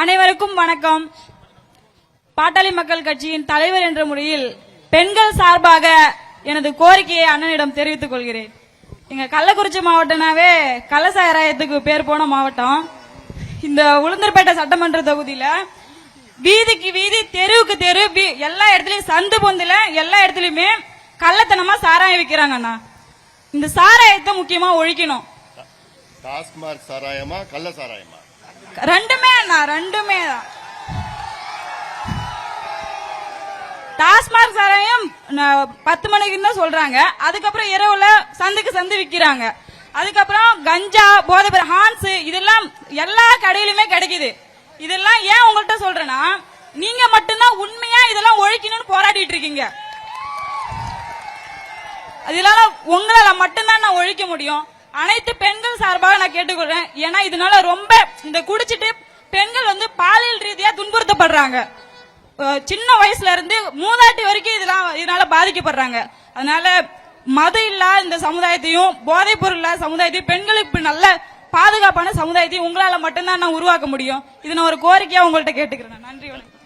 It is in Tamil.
அனைவருக்கும் வணக்கம். பாட்டாளி மக்கள் கட்சியின் தலைவர் என்ற முறையில் பெண்கள் சார்பாக எனது கோரிக்கையை அண்ணனிடம் தெரிவித்துக் கொள்கிறேன். எங்க கள்ளக்குறிச்சி மாவட்டம்னாவே கள்ளசாராயத்துக்கு பேர் போன மாவட்டம். இந்த உளுந்தூர்பேட்டை சட்டமன்ற தொகுதியில வீதிக்கு வீதி தெருவுக்கு தெரு எல்லா இடத்துலயும் சந்து பொந்துல எல்லா இடத்துலயுமே கள்ளத்தனமா சாராயம் விக்கிறாங்கண்ணா இந்த சாராயத்தை முக்கியமா ஒழிக்கணும். டாஸ்மார்க் சாராயமா கள்ள சாராயமா? ரெண்டுமே நான் ரெண்டுமே தான். டாஸ்மாக் சாராயம் பத்து மணிக்கு தான் சொல்றாங்க. அதுக்கப்புறம் இரவுல சந்துக்கு சந்து விக்கிறாங்க. அதுக்கப்புறம் கஞ்சா போதை ஹான்ஸ் இதெல்லாம் எல்லா கடையிலுமே கிடைக்குது. இதெல்லாம் ஏன் உங்கள்கிட்ட சொல்றேன்னா நீங்க மட்டும்தான் உண்மையா இதெல்லாம் ஒழிக்கணும்னு போராடிட்டு இருக்கீங்க. அதனால உங்களால மட்டும்தான் நான் ஒழிக்க முடியும். அனைத்து பெண்கள் சார்பாக நான் கேட்டுக்கொள்றேன். ஏன்னா இதனால ரொம்ப இந்த குடிச்சிட்டு பாதிக்கப்படுறாங்க. சின்ன வயசுல இருந்து மூதாட்டி வரைக்கும் இதெல்லாம் இதனால பாதிக்கப்படுறாங்க. அதனால மதம் இல்லா இந்த சமுதாயத்தையும் போதைப் பொருள் இல்லாத சமுதாயத்தையும் பெண்களுக்கு நல்ல பாதுகாப்பான சமுதாயத்தையும் உங்களால மட்டும்தான் நான் உருவாக்க முடியும். இது நான் ஒரு கோரிக்கையா உங்கள்கிட்ட கேட்டுக்கிறேன். நன்றி வணக்கம்.